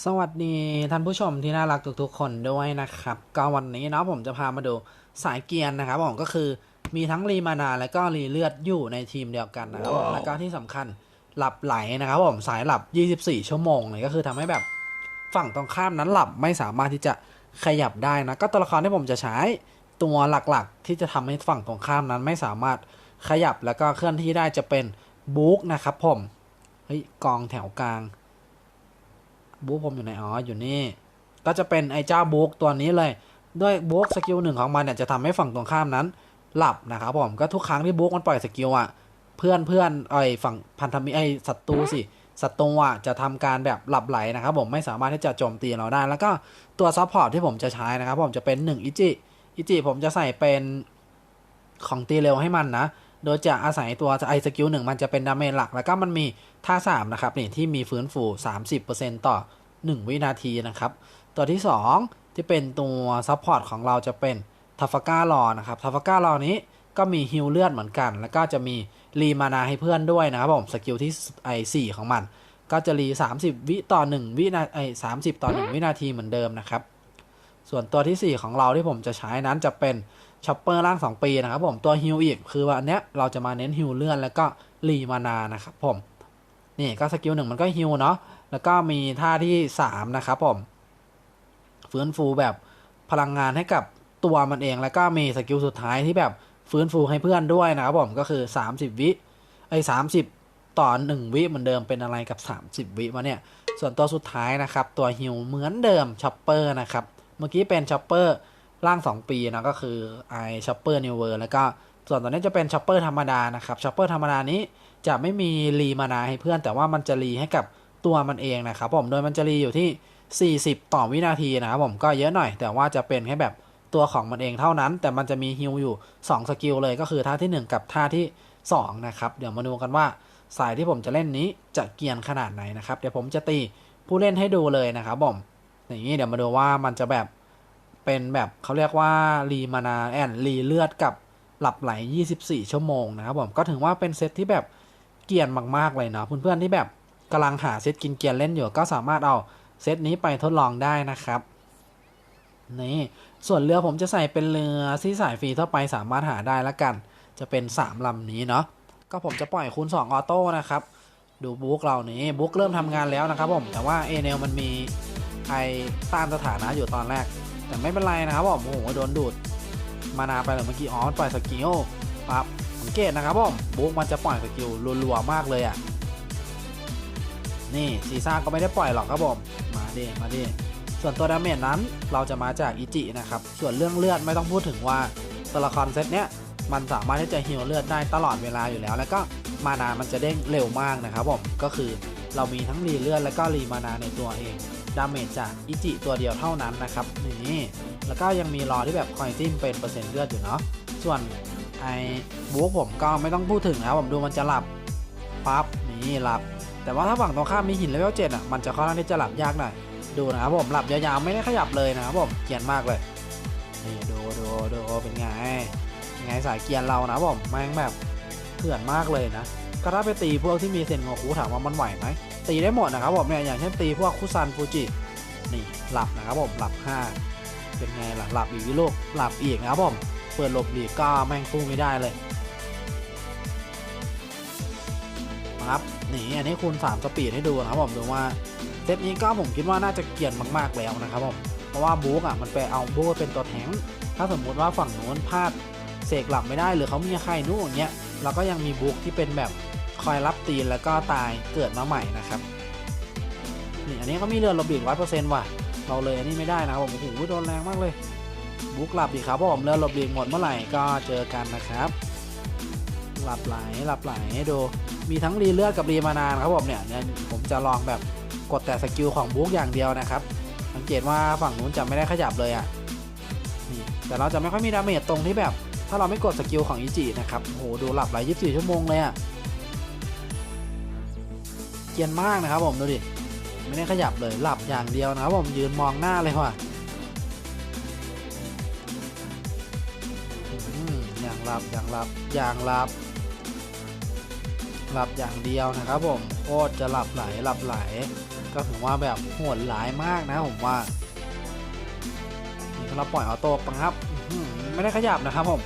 สวัสดีท่านผู้ชมที่น่ารักทุกๆคนด้วยนะครับ ก็วันนี้เนาะผมจะพามาดูสายเกียร์นะครับผมก็คือมีทั้งรีมานาและก็รีเลือดอยู่ในทีมเดียวกันนะครับผมแล้วก็ที่สำคัญหลับไหลนะครับผมสายหลับ 24 ชั่วโมงเลยก็คือทำให้แบบฝั่งตรงข้ามนั้นหลับไม่สามารถที่จะขยับได้นะก็ตัวละครที่ผมจะใช้ตัวหลักๆ ที่จะทำให้ฝั่งตรงข้ามนั้นไม่สามารถขยับแล้วก็เคลื่อนที่ได้จะเป็นบุ๊กนะครับผมเฮ้ยกองแถวกลาง บุ๊กผมอยู่ไหนอ๋ออยู่นี่ ก็จะเป็นไอ้เจ้าบุ๊กตัวนี้เลย ด้วยบุ๊กสกิลหนึ่งของมันเนี่ยจะทำให้ฝั่งตรงข้ามนั้น หลับนะครับผมก็ทุกครั้งที่บุ๊กมันปล่อยสกิลอะเพื่อนเพื่อนไอ้ฝั่งพันธมิตรไอ้ศัตรูสิศัตรูอะจะทำการแบบหลับไหลนะครับผมไม่สามารถที่จะโจมตีเราได้ แล้วก็ตัวซัพพอร์ตที่ผมจะใช้นะครับผมจะเป็น1อิจิอิจิผมจะใส่เป็นของตีเร็วให้มันนะ โดยจะอาศัยตัวไอสกิลหนึ่งมันจะเป็นดาเมจหลัก แล้วก็มันมีท่า 3 นะครับนี่ที่มีฟื้นฟู 30%ต่อ 1 วินาทีนะครับ ตัวที่ 2 ที่เป็นตัวซัพพอร์ตของเราจะเป็นทัฟก้ารอนะครับทัฟก้ารอนี้ก็มีฮิลเลือดเหมือนกัน แล้วก็จะมีรีมานาให้เพื่อนด้วยนะครับผมสกิลที่ไอสี่ของมัน ก็จะรี 30 วิต่อ 1 วินาไอสามสิบต่อ 1 วินาทีเหมือนเดิมนะครับ ส่วนตัวที่ 4 ของเราที่ผมจะใช้นั้นจะเป็น ช็อปเปอร์ร่าง 2 ปีนะครับผมตัวฮิลอีกคือว่าอันเนี้ยเราจะมาเน้นฮิลเลื่อนแล้วก็รีมานานะครับผมนี่ก็สกิลหนึ่งมันก็ฮิลเนาะแล้วก็มีท่าที่ 3 นะครับผมฟื้นฟูแบบพลังงานให้กับตัวมันเองแล้วก็มีสกิลสุดท้ายที่แบบฟื้นฟูให้เพื่อนด้วยนะครับผมก็คือ 30 วิไอ้สามสิบต่อ1วิเหมือนเดิมเป็นอะไรกับ 30 วิมาเนี่ยส่วนตัวสุดท้ายนะครับ ตัวฮิลเหมือนเดิมช็อปเปอร์นะครับ เมื่อกี้เป็นช็อปเปอร์ ร่าง 2 ปีนะก็คือไอช็อปเปอร์นิวเวอร์แล้วก็ส่วนตัวนี้จะเป็นช็อปเปอร์ธรรมดานะครับช็อปเปอร์ธรรมดานี้จะไม่มีรีมานาให้เพื่อน แต่ว่ามันจะรีให้กับตัวมันเองนะครับผมโดยมันจะรีอยู่ที่ 40 ต่อวินาทีนะครับผมก็เยอะหน่อย แต่ว่าจะเป็นแค่แบบตัวของมันเองเท่านั้น แต่มันจะมีฮิลอยู่ 2 สกิลเลยก็คือท่าที่ 1 กับท่าที่ 2 นะครับ เดี๋ยวมาดูกันว่าสายที่ผมจะเล่นนี้จะเกียนขนาดไหนนะครับ เดี๋ยวผมจะตีผู้เล่นให้ดูเลยนะครับผมอย่างนี้เดี๋ยวมาดูว่ามันจะแบบ เป็นแบบเขาเรียกว่ารีมานาแอนรีเลือดกับหลับไหล 24 ชั่วโมงนะครับผมก็ถือว่าเป็นเซตที่แบบเกียนมากๆเลยเนาะเพื่อนๆที่แบบกำลังหาเซตกินเกียนเล่นอยู่ก็สามารถเอาเซตนี้ไปทดลองได้นะครับนี่ส่วนเรือผมจะใส่เป็นเรือที่สายฟรีทั่วไปสามารถหาได้ละกัน จะเป็น 3 ลำนี้เนาะก็ผมจะปล่อยคูณ 2 ออโต้นะครับ ดูบุ๊กเรานี้บุ๊กเริ่มทำงานแล้วนะครับผมแต่ว่าเอเนลมันมีไอต้านสถานะอยู่ตอนแรก แต่ไม่เป็นไรนะครับผมโอ้โหโดนดูดมานาไปเลยเมื่อกี้อ๋อปล่อยสกิลปั๊บสังเกตนะครับผมบุ๊กมันจะปล่อยสกิลรัวๆมากเลยอะนี่ซีซ่าก็ไม่ได้ปล่อยหรอกครับผมมาดิมาดิส่วนตัวดาเมจนั้นเราจะมาจากอิจินะครับส่วนเรื่องเลือดไม่ต้องพูดถึงว่าตัวละครเซตเนี้ยมันสามารถที่จะฮิวเลือดได้ตลอดเวลาอยู่แล้ว แล้วก็มานามันจะเด้งเร็วมากนะครับผมก็คือเรามีทั้งรีเลือดและก็รีมานาในตัวเอง ดาเมจจากอิจิตัวเดียวเท่านั้นนะครับนี่แล้วก็ยังมีรอที่แบบคอยจิ้มเป็นเปอร์เซ็นต์เลือดอยู่เนาะส่วนไอ้บุ๊ผมก็ไม่ต้องพูดถึงนะครับผมดูมันจะหลับปั๊บนี่หลับ แต่ว่าถ้าฝั่งตรงข้ามมีหินเลเวลเจ็ดอะมันจะค่อนข้างที่จะหลับยากหน่อยดูนะครับผมหลับยาวๆไม่ได้ขยับเลยนะครับผมเกียนมากเลยนี่ดูดูดูเป็นไงเป็นไงสายเกียนเรานะผมแม่งแบบเถื่อนมากเลยนะ ก็ถ้าไปตีพวกที่มีเซนโงคุถามว่ามันไหวไหมตีได้หมดนะครับผมเนี่ยอย่างเช่นตีพวกคุซันฟูจินี่หลับนะครับผมหลับ 5 เป็นไงล่ะหลับอีกลูกหลับอีกนะครับผมเปิดหลบหลีกก็แม่งสู้ไม่ได้เลยครับนี่อันนี้คูณ3สปีดให้ดูนะครับผมดูว่าเซตนี้ก็ผมคิดว่าน่าจะเกียนมากๆแล้วนะครับผมเพราะว่าบุ๊กอะมันไปเอาบุ๊กเป็นตัวแทงถ้าสมมุติว่าฝั่งโน้นพลาดเสกหลับไม่ได้หรือเขามีใครนู่นอย่างเงี้ยเราก็ยังมีบุ๊กที่เป็นแบบ คอยรับตีนแล้วก็ตายเกิดมาใหม่นะครับนี่อันนี้เขามีเรือนลบอีกร้อยเปอร์เซ็นต์ว่ะเราเลยอันนี้ไม่ได้นะผมโอ้โหโดนแรงมากเลย บุ๊กหลับอีครับผมเรือหลบหลีกหมดเมื่อไหร่ก็เจอกันนะครับ หลับไหลหลับไหลให้ดูมีทั้งรีเลือดกับรีมานานครับผมเนี่ยเนี่ยผมจะลองแบบกดแต่สกิลของบุ๊กอย่างเดียวนะครับสังเกตว่าฝั่งนู้นจะไม่ได้ขยับเลยอะนี่แต่เราจะไม่ค่อยมีดาเมจตรงที่แบบ ถ้าเราไม่กดสกิลของอิจินะครับโอ้โหดูหลับไหล24 ชั่วโมงเลยอะ เกียนมากนะครับผมดูดิไม่ได้ขยับเลยหลับอย่างเดียวนะครับผมยืนมองหน้าเลยว่ะอย่างหลับอย่างหลับอย่างหลับ หลับอย่างเดียวนะครับผมโคตรจะหลับไหลหลับไหล ก็ถือว่าแบบโหดหลายมากนะผมว่านี่ถ้าเราปล่อยออโต้ปังครับไม่ได้ขยับนะครับผม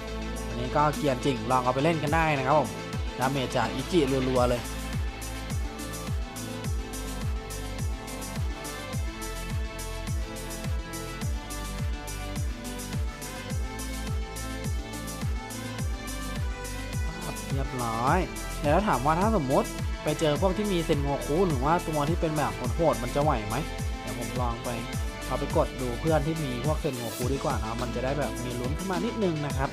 อันนี้ก็เกียนจริงลองเอาไปเล่นกันได้นะครับผมดาเมจจากอิจิรัวๆเลย้อยเดี๋ยวถ้าถามว่าถ้าสมมติไปเจอพวกที่มีเซนโงคุหรือว่าตัวที่เป็นแบบโหดๆมันจะไหวไหมเดี๋ยวผมลองไปเอาไปกดดูเพื่อนที่มีพวกเซนโงคุดีกว่านะมันจะได้แบบมีลุ้นขึ้นมานิดนึงนะครับ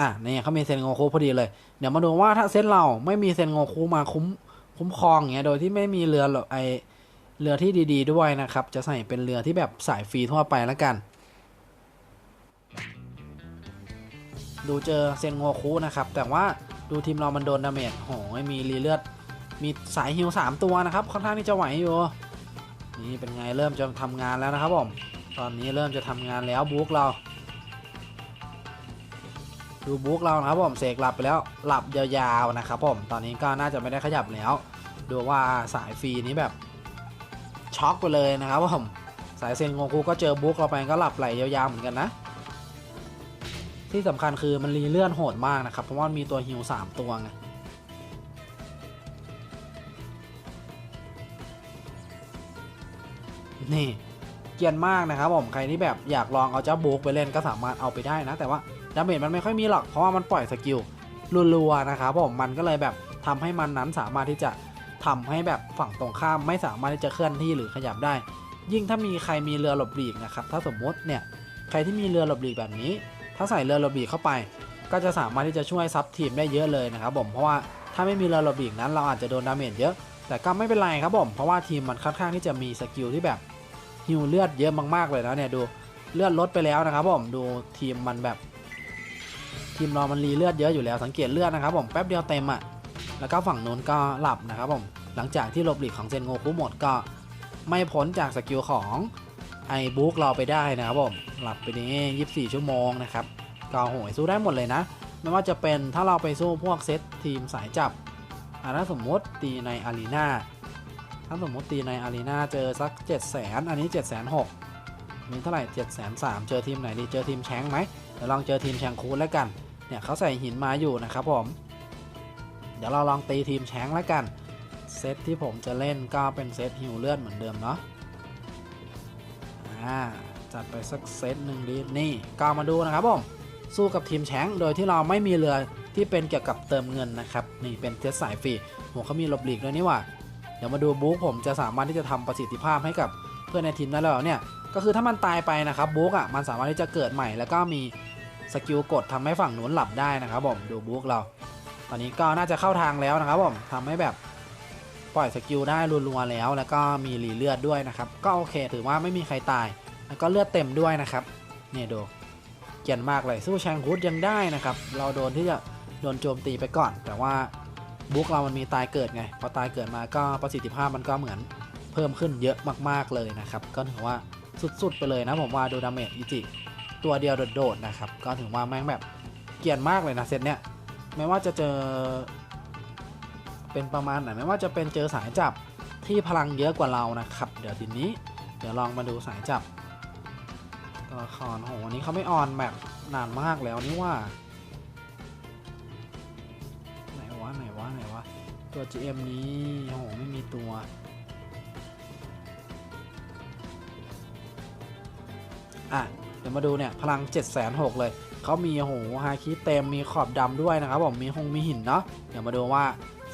อะนี่เขามีเซนโงคุพอดีเลย เดี๋ยวมาดูว่าถ้าเซตเราไม่มีเซนโงคุมาคุ้มคุ้มครองอย่างเงี้ยโดยที่ไม่มีเรือหรอไอเรือที่ดี ๆ ด้วยนะครับ จะใส่เป็นเรือที่แบบสายฟรีทั่วไปแล้วกัน ดูเจอเซนโงคุนะครับ แต่ว่าดูทีมเรามันโดนดาเมจโหยมีรีเลือด มีสายฮิว3ตัวนะครับ ค่อนข้างที่จะไหวอยู่ นี่เป็นไงเริ่มจะทำงานแล้วนะครับผม ตอนนี้เริ่มจะทำงานแล้วบุ๊กเรา ดูบุ๊กเรานะครับผม เสกหลับไปแล้ว หลับยาวๆนะครับผม ตอนนี้ก็น่าจะไม่ได้ขยับแล้ว ดูว่าสายฟรีนี้แบบช็อกไปเลยนะครับผม สายเซนโงคูก็เจอบุ๊กเราไปก็หลับไหลยาวๆเหมือนกันนะ ที่สำคัญคือมันรีเลื่อนโหดมากนะครับ เพราะว่ามีตัวฮิว3ตัวไงนี่เกียนมากนะครับผมใครที่แบบอยากลองเอาเจ้าบุ๊กไปเล่นก็สามารถเอาไปได้นะ แต่ว่าดาเมจมันไม่ค่อยมีหรอกเพราะว่ามันปล่อยสกิลรัวๆนะครับผมมันก็เลยแบบทำให้มันนั้นสามารถที่จะทำให้แบบฝั่งตรงข้ามไม่สามารถที่จะเคลื่อนที่หรือขยับได้ ยิ่งถ้ามีใครมีเรือหลบหลีกนะครับถ้าสมมติเนี่ยใครที่มีเรือหลบหลีกแบบนี้ ถ้าใส่เรือหลบหลีกเข้าไป ก็จะสามารถที่จะช่วยซับทีมได้เยอะเลยนะครับผมเพราะว่าถ้าไม่มีเรือหลบหลีกนั้นเราอาจจะโดนดาเมจเยอะ แต่ก็ไม่เป็นไรครับผมเพราะว่าทีมมันค่อนข้างที่จะมีสกิลที่แบบฮิวเลือดเยอะมากๆเลยนะเนี่ยดูเลือดลดไปแล้วนะครับผมดูทีมมันแบบทีมเรามันรีเลือดเยอะอยู่แล้วสังเกตเลือดนะครับผมแป๊บเดียวเต็มอะ่ะแล้วก็ฝั่งนู้นก็หลับนะครับผมหลังจากที่หลบหลีกของเซนโงคุหมดก็ไม่พ้นจากสกิลของ ไอ้บุ๊กเราไปได้นะครับผมหลับไปนี่24 ชั่วโมงนะครับก็โหยสู้ได้หมดเลยนะ ไม่ว่าจะเป็นถ้าเราไปสู้พวกเซตทีมสายจับอ่าถ้าสมมติตีในอารีนาถ้าสมมติตีในอารีนาเจอสัก 7 0 0 0 0อันนี้ 7 6 0 0 0มีเท่าไหร่ 7 3 0 0 0เจอทีมไหนดีเจอทีมแชงไหมเดี๋ยวลองเจอทีมแชงคูนแล้วกันเนี่ยเขาใส่หินมาอยู่นะครับผม เดี๋ยวเราลองตีทีมแชงแล้วกันเซตที่ผมจะเล่นก็เป็นเซตฮิวเลือดเหมือนเดิมเนาะ อ่าจัดไปสักเซตหนึ่งดีนี่ก็มาดูนะครับผมสู้กับทีมแชงโดยที่เราไม่มีเรือที่เป็นเกี่ยวกับเติมเงินนะครับนี่เป็นเทสสายฟรีโหเขามีลบหลีกด้วยนี่หว่าเดี๋ยวมาดูบุ๊กผมจะสามารถที่จะทำประสิทธิภาพให้กับเพื่อนในทีมได้แล้วเนี่ยก็คือถ้ามันตายไปนะครับบุ๊กอะมันสามารถที่จะเกิดใหม่ แล้วก็มีสกิลกดทำให้ฝั่งนู้นหลับได้นะครับผมดูบุ๊กเรา ตอนนี้ก็น่าจะเข้าทางแล้วนะครับผมทำให้แบบ ปล่อยสกิลได้รัวๆแล้ว แล้วก็มีรีเลือดด้วยนะครับ ก็โอเค ถือว่าไม่มีใครตาย แล้วก็เลือดเต็มด้วยนะครับเนี่ยดูเกียนมากเลยสู้แชงคูดยังได้นะครับ เราโดนที่จะโดนโจมตีไปก่อน แต่ว่าบุ๊กเรามันมีตายเกิดไง พอตายเกิดมาก็ประสิทธิภาพมันก็เหมือนเพิ่มขึ้นเยอะมากๆเลยนะครับ ก็ถือว่าสุดๆไปเลยนะผมว่าดูดาเมจอิจิตัวเดียวโดดๆนะครับ ก็ถือว่าแม่งแบบเกียนมากเลยนะเซตเนี้ยไม่ว่าจะเจอ เป็นประมาณไหนไม่ว่าจะเป็นเจอสายจับที่พลังเยอะกว่าเรานะครับ เดี๋ยวทีนี้เดี๋ยวลองมาดูสายจับตัวละครโหวันนี้เขาไม่ออนแบบนานมากแล้วนี่ว่า ไหนวะไหนวะไหนวะตัว GM นี้โหไม่มีตัวอะเดี๋ยวมาดูเนี่ยพลัง 7 6 0 0 0เลยเขามีโอ้โหฮาคิเต็มมีขอบดำด้วยนะครับผมมีหงมีหินเนาะเดี๋ยวมาดูว่า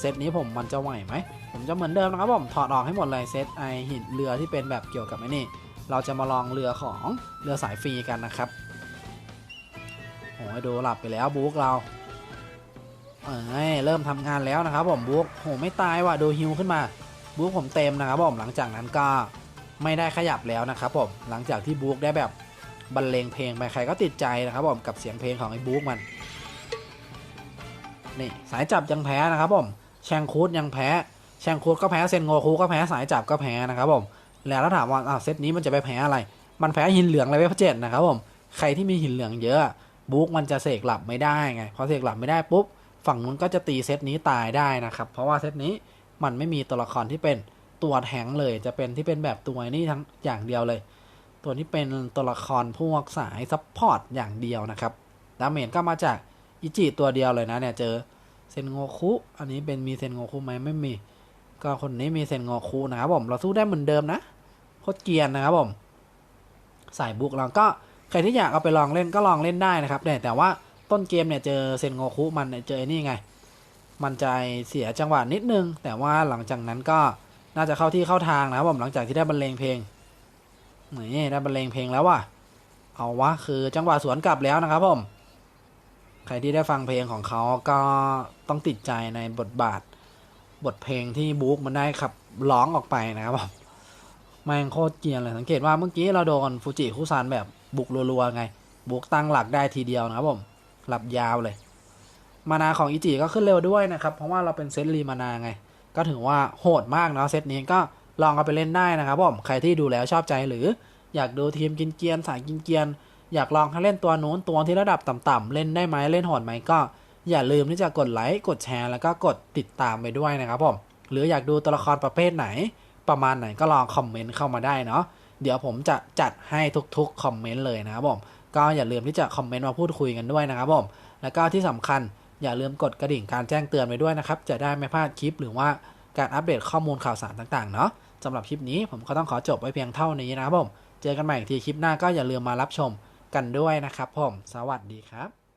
เซตนี้ผมมันจะไหวไหม ผมจะเหมือนเดิมนะครับผมถอดออกให้หมดเลยเซตไอหินเรือที่เป็นแบบเกี่ยวกับไอ้นี่ เราจะมาลองเรือของเรือสายฟรีกันนะครับโอ้ยดูหลับไปแล้วบุ๊กเราเอ้ยเริ่มทำงานแล้วนะครับผมบุ๊กโหไม่ตายว่ะดูฮิวขึ้นมาบุ๊กผมเต็มนะครับผมหลังจากนั้นก็ไม่ได้ขยับแล้วนะครับผมหลังจากที่บุ๊กได้แบบบรรเลงเพลงไปใครก็ติดใจนะครับผมกับเสียงเพลงของไอ้บุ๊กมันนี่สายจับยังแพ้นะครับผม แชงคูดยังแพ้ แชงคูดก็แพ้เซนโงคูก็แพ้สายจับก็แพ้นะครับผมแล้วถ้าถามว่าอ้าวเซตนี้มันจะไปแพ้อะไร มันแพ้หินเหลืองเลยเวฟเจ็ดนะครับผมใครที่มีหินเหลืองเยอะบุ๊กมันจะเสกหลับไม่ได้ไงพอเสกหลับไม่ได้ปุ๊บฝั่งนู้นก็จะตีเซตนี้ตายได้นะครับ เพราะว่าเซตนี้มันไม่มีตัวละครที่เป็นตัวแทงเลย จะเป็นที่เป็นแบบตัวนี้ทั้งอย่างเดียวเลย ตัวนี้เป็นตัวละครพวกสายซัพพอร์ตอย่างเดียวนะครับดาเมจก็มาจากอิจิตัวเดียวเลยนะเนี่ยเจอ เซนโงคุ อันนี้เป็นมีเซนโงคุไหมไม่มี ก็คนนี้มีเซนโงคุนะครับผมเราสู้ได้เหมือนเดิมนะโคตรเกียนนะครับผมสายบุกเราก็ใครที่อยากเอาไปลองเล่นก็ลองเล่นได้นะครับเนี่ยแต่ว่าต้นเกมเนี่ยเจอเซนโงคุมันเนี่ยเจอไอ้นี่ไง มันใจเสียจังหวะนิดนึง แต่ว่าหลังจากนั้นก็น่าจะเข้าที่เข้าทางนะครับผมหลังจากที่ได้บรรเลงเพลงนี่ได้บรรเลงเพลงแล้วว่ะเอาวะคือจังหวะสวนกลับแล้วนะครับผม ใครที่ได้ฟังเพลงของเขาก็ ต้องติดใจในบทบาท บทเพลงที่บุ๊กมันได้ขับร้องออกไปนะครับผมแม่งโคตรเกียนเลยสังเกตว่าเมื่อกี้เราโดนฟูจิคุซานแบบบุกรัวๆไง บุกตั้งหลักได้ทีเดียวนะครับผมหลับยาวเลย มานาของอิจิก็ขึ้นเร็วด้วยนะครับ เพราะว่าเราเป็นเซตรีมานาไง ก็ถือว่าโหดมากเนาะเซตนี้ก็ลองเอาไปเล่นได้นะครับผมใครที่ดูแล้วชอบใจหรืออยากดูทีมกินเกียนสายกินเกียน อยากลองให้เล่นตัวโน้นตัวที่ระดับต่ำๆเล่นได้ไหมเล่นโหดไหมก็ อย่าลืมที่จะกดไลค์กดแชร์แล้วก็กดติดตามไปด้วยนะครับผมหรืออยากดูตัวละครประเภทไหน ประมาณไหนก็ลองคอมเมนต์เข้ามาได้เนาะเดี๋ยวผมจะจัดให้ทุกๆคอมเมนต์เลยนะครับผมก็อย่าลืมที่จะคอมเมนต์มาพูดคุยกันด้วยนะครับผมแล้วก็ที่สำคัญอย่าลืมกดกระดิ่งการแจ้งเตือนไว้ด้วยนะครับ จะได้ไม่พลาดคลิปหรือว่าการอัปเดตข้อมูลข่าวสารต่างๆเนาะสำหรับคลิปนี้ผมก็ต้องขอจบไว้เพียงเท่านี้นะครับผม เจอกันใหม่อีกทีคลิปหน้าก็อย่าลืมมารับชมกันด้วยนะครับผม สวัสดีครับ